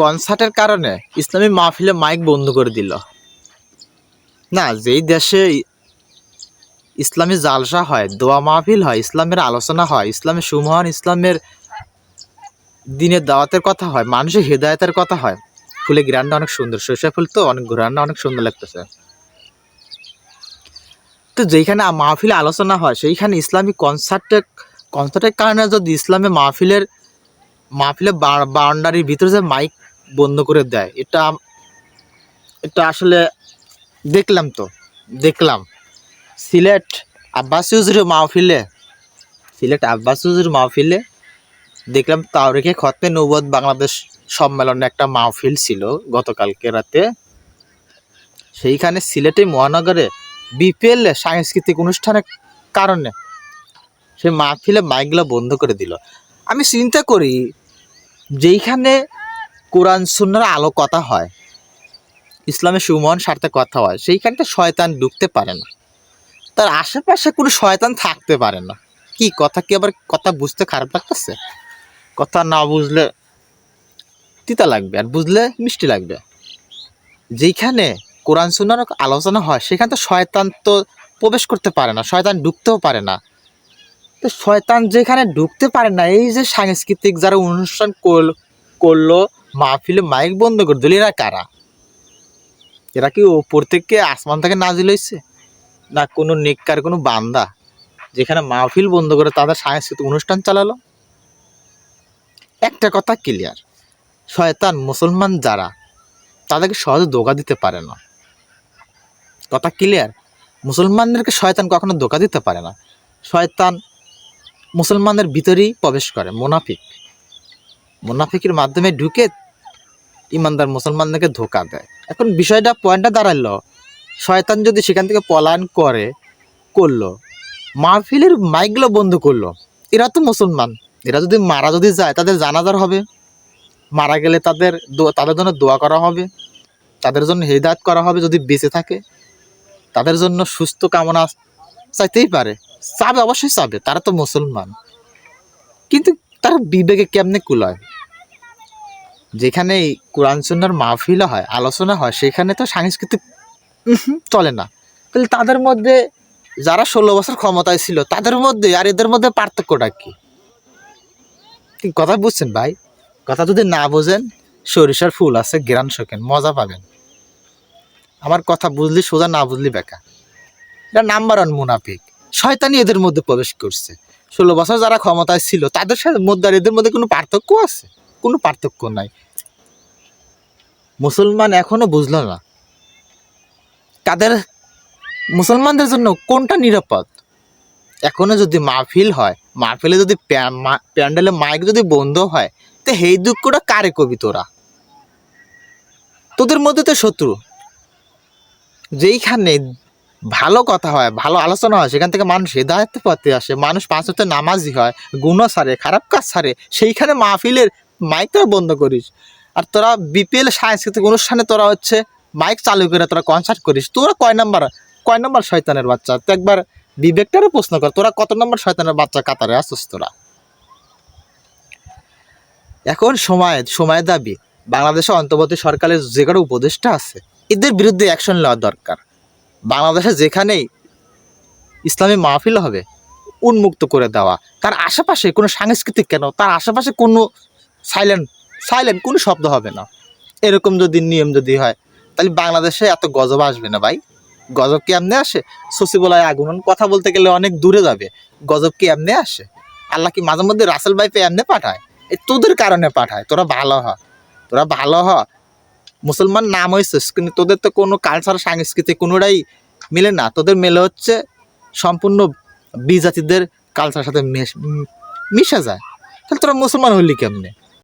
কনসার্টের কারণে ইসলামী মাহফিলে মাইক বন্ধ করে দিল। না, যেই দেশে ইসলামী জালসা হয়, দোয়া মাহফিল হয়, ইসলামের আলোচনা হয়, ইসলামের সুমহান, ইসলামের দিনের দাওয়াতের কথা হয়, মানুষের হৃদায়তের কথা হয়। ফুলে গ্রান্ডটা অনেক সুন্দর সরিষা ফুল তো অনেক গ্রান্ডটা অনেক সুন্দর লাগতেছে। তো যেইখানে মাহফিলে আলোচনা হয়, সেইখানে ইসলামী কনসার্টের কনসার্টের কারণে যদি ইসলামী মাহফিলের মাহফিলের বাউন্ডারির ভিতরে যে মাইক বন্ধ করে দেয়। এটা এটা আসলে দেখলাম তো, দেখলাম। সিলেট আব্বাস ইউজুর মাহফিলে, সিলেট আব্বাস ইউজুর মাহফিলে দেখলাম তাওরিকে খতমে নৌবদ বাংলাদেশ সম্মেলনে একটা মাহফিল ছিল গতকালকে রাতে। সেইখানে সিলেটে মহানগরে বিপিএল সাংস্কৃতিক অনুষ্ঠানের কারণে সেই মাহফিলে মাইকগুলো বন্ধ করে দিল। আমি চিন্তা করি, যেইখানে কোরআন সুন্নার আলো কথা হয়। ইসলামের সুমন স্বার্থে কথা হয়। সেইখানটা শয়তান ঢুকতে পারে না। তার আশেপাশে কোনো শয়তান থাকতে পারে না। কি কথা? কি আবার কথা বুঝতে খারাপ লাগতেছে? কথা না বুঝলে তিতা লাগবে আর বুঝলে মিষ্টি লাগবে। যেইখানে কোরআন সুন্নার আলোচনা হয়, সেখানে তো শয়তান তো প্রবেশ করতে পারে না, শয়তান ঢুকতেও পারে না। তো শয়তান যেখানে ঢুকতে পারে না, এই যে সাংস্কৃতিক যারা অনুষ্ঠান করল, মাহফিলে মাইক বন্ধ করে দিল। এরা কারা? এরা কি ওপর থেকে আসমান থেকে নাজিল হয়েছে? না কোনো নেককার কোনো বান্দা? যেখানে মাহফিল বন্ধ করে তাদের সাংস্কৃতিক অনুষ্ঠান চালালো? একটা কথা ক্লিয়ার শয়তান মুসলমান যারা, তাদেরকে সহজে ধোকা দিতে পারে না। কথা ক্লিয়ার মুসলমানদেরকে শয়তান কখনো ধোকা দিতে পারে না। শয়তান মুসলমানদের ভিতরেই প্রবেশ করে, মোনাফিক। মোনাফিকের মাধ্যমে ঢুকে ইমানদার মুসলমানদেরকে ধোকা দেয়। এখন বিষয়টা পয়েন্টটা দাঁড়াল শয়তান যদি সেখান থেকে পলায়ন করে, করল, মাহফিলের মাইকগুলো বন্ধ করল। এরা তো মুসলমান। এরা যদি মারা যদি যায়, তাদের জানাজার হবে। মারা গেলে তাদের তাদের জন্য দোয়া করা হবে। তাদের জন্য হেদায়ত করা হবে যদি বেঁচে থাকে। তাদের জন্য সুস্থ কামনা চাইতেই পারে। চাবে, অবশ্যই চাবে। তারা তো মুসলমান। কিন্তু তার বিবেকে কেমনে কুলায়? যেখানে কোরআন সুন্নার মাহফিল হয়, আলোচনা হয়, সেখানে তো সাংস্কৃতিক চলে না। তাহলে তাদের মধ্যে যারা ষোলো বছর ক্ষমতায় ছিল, তাদের মধ্যে আর এদের মধ্যে পার্থক্যটা কি? কথা বুঝছেন ভাই? কথা যদি না বোঝেন, সরিষার ফুল আছে, গ্রান শোকেন, মজা পাবেন। আমার কথা বুঝলি, সোজা না বুঝলি বেকা। এটা নাম্বার ওয়ান মুনাফিক। শয়তানি এদের মধ্যে প্রবেশ করছে। ষোলো বছর যারা ক্ষমতায় ছিল, তাদের সাথে মধ্যে আর এদের মধ্যে কোনো পার্থক্য আছে? কোনো পার্থক্য নাই। মুসলমান এখনও বুঝলো না তাদের মুসলমানদের জন্য কোনটা নিরাপদ? এখনও যদি মাহফিল হয়, মাহফিলে যদি প্যান্ডেলে মাইক যদি বন্ধ হয়, তো সেই দুঃখটা কারে কবি তোরা? তোদের মধ্যে তো শত্রু। যেইখানে ভালো কথা হয়, ভালো আলোচনা হয়, সেখান থেকে মানুষ হেদায়ত পথে আসে, মানুষ পাঁচ হতে নামাজি হয়, গুণ সারে, খারাপ কাজ সারে, সেইখানে মাহফিলের মাইক তোরা বন্ধ করিস। আর তোরা বিপিএল সাংস্কৃতিক অনুষ্ঠানে তোরা হচ্ছে মাইক চালু করে তোরা কনসার্ট করিস। তোরা কয় নাম্বার কয় নাম্বার শয়তানের বাচ্চা? তো একবার বিবেকটারও প্রশ্ন কর, তোরা কত নম্বর শয়তানের বাচ্চা কাতারে আসছিস তোরা? এখন সময় সময় দাবি। বাংলাদেশে অন্তর্বর্তী সরকারের যে কটা উপদেষ্টা আছে, এদের বিরুদ্ধে অ্যাকশন নেওয়া দরকার। বাংলাদেশে যেখানেই ইসলামী মাহফিল হবে, উন্মুক্ত করে দেওয়া। তার আশেপাশে কোনো সাংস্কৃতিক কেন? তার আশেপাশে কোনো সাইলেন্ট সাইলেন্ট কোনো শব্দ হবে না। এরকম যদি নিয়ম যদি হয়, তাহলে বাংলাদেশে এত গজব আসবে না ভাই। গজব কি এমনি আসে সচিবালয় আগুন কথা বলতে গেলে অনেক দূরে যাবে। গজব কি এমনি আসে? আল্লাহ কি মাঝে মধ্যে রাসেল ভাইপে এমনি পাঠায়? এই তোদের কারণে পাঠায়, তোরা ভালো হ। তোরা ভালো হ। মুসলমান নাম হয়েছিস কিন্তু তোদের তো কোনো কালচার সংস্কৃতি কোনোটাই মিলে না। তোদের মেলে হচ্ছে সম্পূর্ণ বিজাতিদের কালচারের সাথে মেশ- মিশে যায়। তাহলে তোরা মুসলমান হলি কেমনে?